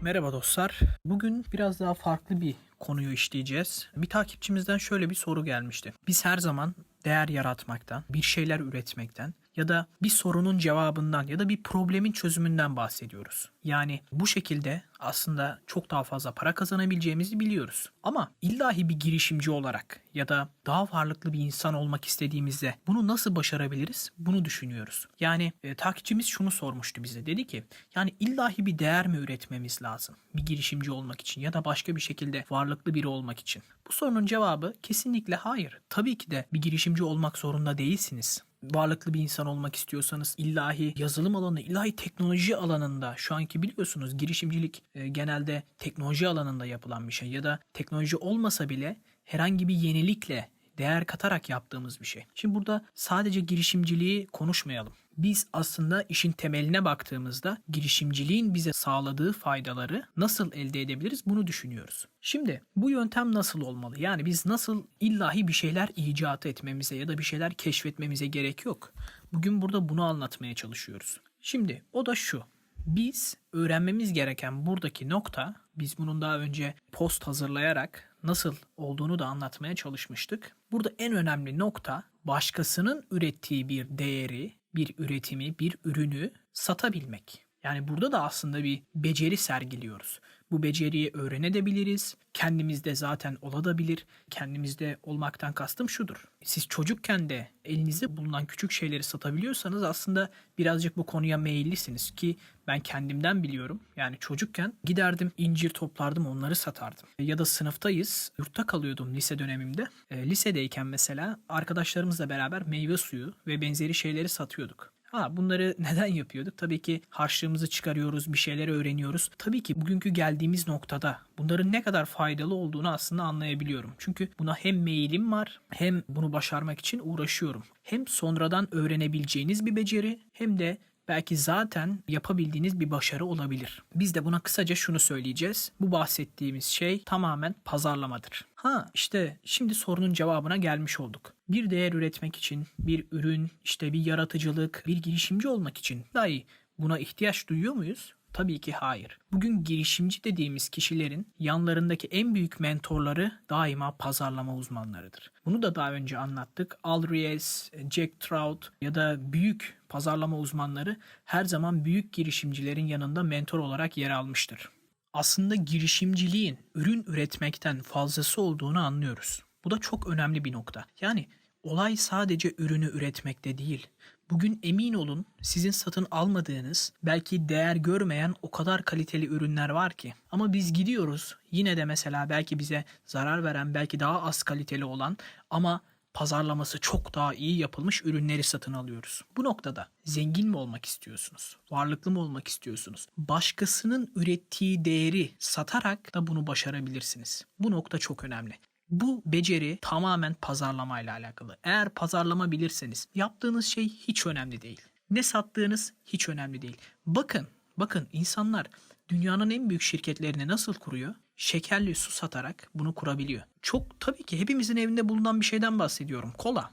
Merhaba dostlar. Bugün biraz daha farklı bir konuyu işleyeceğiz. Bir takipçimizden şöyle bir soru gelmişti. Biz her zaman değer yaratmaktan, bir şeyler üretmekten ya da bir sorunun cevabından ya da bir problemin çözümünden bahsediyoruz. Yani bu şekilde aslında çok daha fazla para kazanabileceğimizi biliyoruz. Ama illahi bir girişimci olarak ya da daha varlıklı bir insan olmak istediğimizde bunu nasıl başarabiliriz? Bunu düşünüyoruz. Yani e, takipçimiz şunu sormuştu bize. Dedi ki yani illahi bir değer mi üretmemiz lazım? Bir girişimci olmak için ya da başka bir şekilde varlıklı biri olmak için. Bu sorunun cevabı kesinlikle hayır. Tabii ki de bir girişimci olmak zorunda değilsiniz varlıklı bir insan olmak istiyorsanız illahi yazılım alanı, illahi teknoloji alanında şu anki biliyorsunuz girişimcilik e, genelde teknoloji alanında yapılan bir şey ya da teknoloji olmasa bile herhangi bir yenilikle değer katarak yaptığımız bir şey. Şimdi burada sadece girişimciliği konuşmayalım. Biz aslında işin temeline baktığımızda girişimciliğin bize sağladığı faydaları nasıl elde edebiliriz bunu düşünüyoruz. Şimdi bu yöntem nasıl olmalı? Yani biz nasıl illahi bir şeyler icat etmemize ya da bir şeyler keşfetmemize gerek yok. Bugün burada bunu anlatmaya çalışıyoruz. Şimdi o da şu. Biz öğrenmemiz gereken buradaki nokta, biz bunun daha önce post hazırlayarak nasıl olduğunu da anlatmaya çalışmıştık. Burada en önemli nokta başkasının ürettiği bir değeri, bir üretimi, bir ürünü satabilmek. Yani burada da aslında bir beceri sergiliyoruz. Bu beceriyi öğrenebiliriz. Kendimizde zaten olabilir. Kendimizde olmaktan kastım şudur. Siz çocukken de elinizde bulunan küçük şeyleri satabiliyorsanız aslında birazcık bu konuya meyillisiniz ki ben kendimden biliyorum. Yani çocukken giderdim incir toplardım onları satardım. Ya da sınıftayız. Yurtta kalıyordum lise dönemimde. E, lisedeyken mesela arkadaşlarımızla beraber meyve suyu ve benzeri şeyleri satıyorduk. Ha bunları neden yapıyorduk? Tabii ki harçlığımızı çıkarıyoruz, bir şeyler öğreniyoruz. Tabii ki bugünkü geldiğimiz noktada bunların ne kadar faydalı olduğunu aslında anlayabiliyorum. Çünkü buna hem meyilim var hem bunu başarmak için uğraşıyorum. Hem sonradan öğrenebileceğiniz bir beceri hem de belki zaten yapabildiğiniz bir başarı olabilir. Biz de buna kısaca şunu söyleyeceğiz. Bu bahsettiğimiz şey tamamen pazarlamadır. Ha işte şimdi sorunun cevabına gelmiş olduk. Bir değer üretmek için, bir ürün, işte bir yaratıcılık, bir girişimci olmak için dahi buna ihtiyaç duyuyor muyuz? Tabii ki hayır. Bugün girişimci dediğimiz kişilerin yanlarındaki en büyük mentorları daima pazarlama uzmanlarıdır. Bunu da daha önce anlattık. Al Ries, Jack Trout ya da büyük pazarlama uzmanları her zaman büyük girişimcilerin yanında mentor olarak yer almıştır. Aslında girişimciliğin ürün üretmekten fazlası olduğunu anlıyoruz. Bu da çok önemli bir nokta. Yani olay sadece ürünü üretmekte değil. Bugün emin olun sizin satın almadığınız, belki değer görmeyen o kadar kaliteli ürünler var ki. Ama biz gidiyoruz yine de mesela belki bize zarar veren, belki daha az kaliteli olan ama pazarlaması çok daha iyi yapılmış ürünleri satın alıyoruz. Bu noktada zengin mi olmak istiyorsunuz? Varlıklı mı olmak istiyorsunuz? Başkasının ürettiği değeri satarak da bunu başarabilirsiniz. Bu nokta çok önemli. Bu beceri tamamen pazarlamayla alakalı. Eğer pazarlama bilirseniz yaptığınız şey hiç önemli değil. Ne sattığınız hiç önemli değil. Bakın, bakın insanlar dünyanın en büyük şirketlerini nasıl kuruyor? Şekerli su satarak bunu kurabiliyor. Çok tabii ki hepimizin evinde bulunan bir şeyden bahsediyorum. Kola.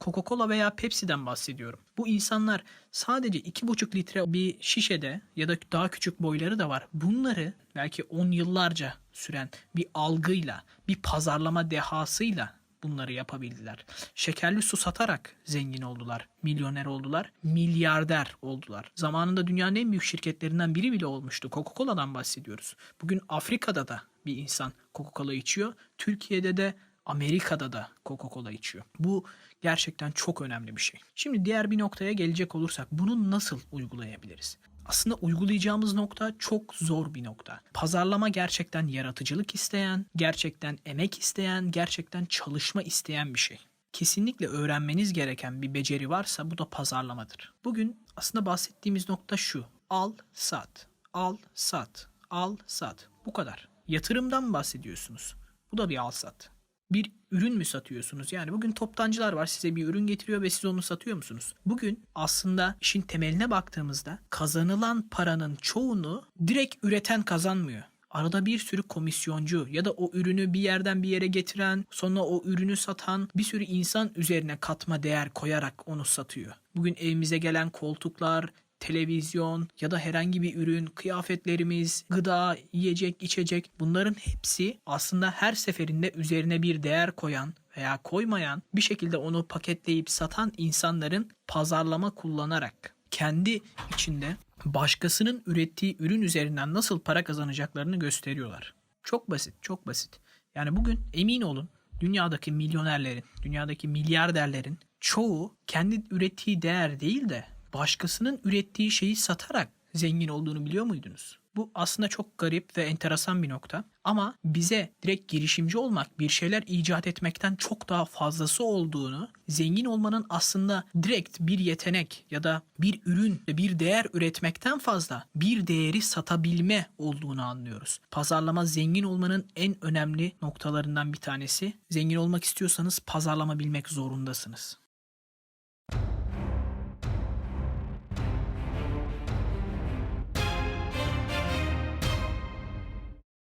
Coca-Cola veya Pepsi'den bahsediyorum. Bu insanlar sadece 2,5 litre bir şişede ya da daha küçük boyları da var. Bunları belki 10 yıllarca süren bir algıyla, bir pazarlama dehasıyla bunları yapabildiler. Şekerli su satarak zengin oldular, milyoner oldular, milyarder oldular. Zamanında dünyanın en büyük şirketlerinden biri bile olmuştu. Coca-Cola'dan bahsediyoruz. Bugün Afrika'da da bir insan Coca-Cola içiyor. Türkiye'de de Amerika'da da Coca-Cola içiyor. Bu gerçekten çok önemli bir şey. Şimdi diğer bir noktaya gelecek olursak bunu nasıl uygulayabiliriz? Aslında uygulayacağımız nokta çok zor bir nokta. Pazarlama gerçekten yaratıcılık isteyen, gerçekten emek isteyen, gerçekten çalışma isteyen bir şey. Kesinlikle öğrenmeniz gereken bir beceri varsa bu da pazarlamadır. Bugün aslında bahsettiğimiz nokta şu. Al, sat. Al, sat. Al, sat. Bu kadar. Yatırımdan bahsediyorsunuz. Bu da bir al sat bir ürün mü satıyorsunuz? Yani bugün toptancılar var size bir ürün getiriyor ve siz onu satıyor musunuz? Bugün aslında işin temeline baktığımızda kazanılan paranın çoğunu direkt üreten kazanmıyor. Arada bir sürü komisyoncu ya da o ürünü bir yerden bir yere getiren, sonra o ürünü satan bir sürü insan üzerine katma değer koyarak onu satıyor. Bugün evimize gelen koltuklar, televizyon ya da herhangi bir ürün, kıyafetlerimiz, gıda, yiyecek, içecek bunların hepsi aslında her seferinde üzerine bir değer koyan veya koymayan bir şekilde onu paketleyip satan insanların pazarlama kullanarak kendi içinde başkasının ürettiği ürün üzerinden nasıl para kazanacaklarını gösteriyorlar. Çok basit, çok basit. Yani bugün emin olun dünyadaki milyonerlerin, dünyadaki milyarderlerin çoğu kendi ürettiği değer değil de başkasının ürettiği şeyi satarak zengin olduğunu biliyor muydunuz? Bu aslında çok garip ve enteresan bir nokta. Ama bize direkt girişimci olmak, bir şeyler icat etmekten çok daha fazlası olduğunu, zengin olmanın aslında direkt bir yetenek ya da bir ürün ve bir değer üretmekten fazla bir değeri satabilme olduğunu anlıyoruz. Pazarlama zengin olmanın en önemli noktalarından bir tanesi. Zengin olmak istiyorsanız pazarlama bilmek zorundasınız.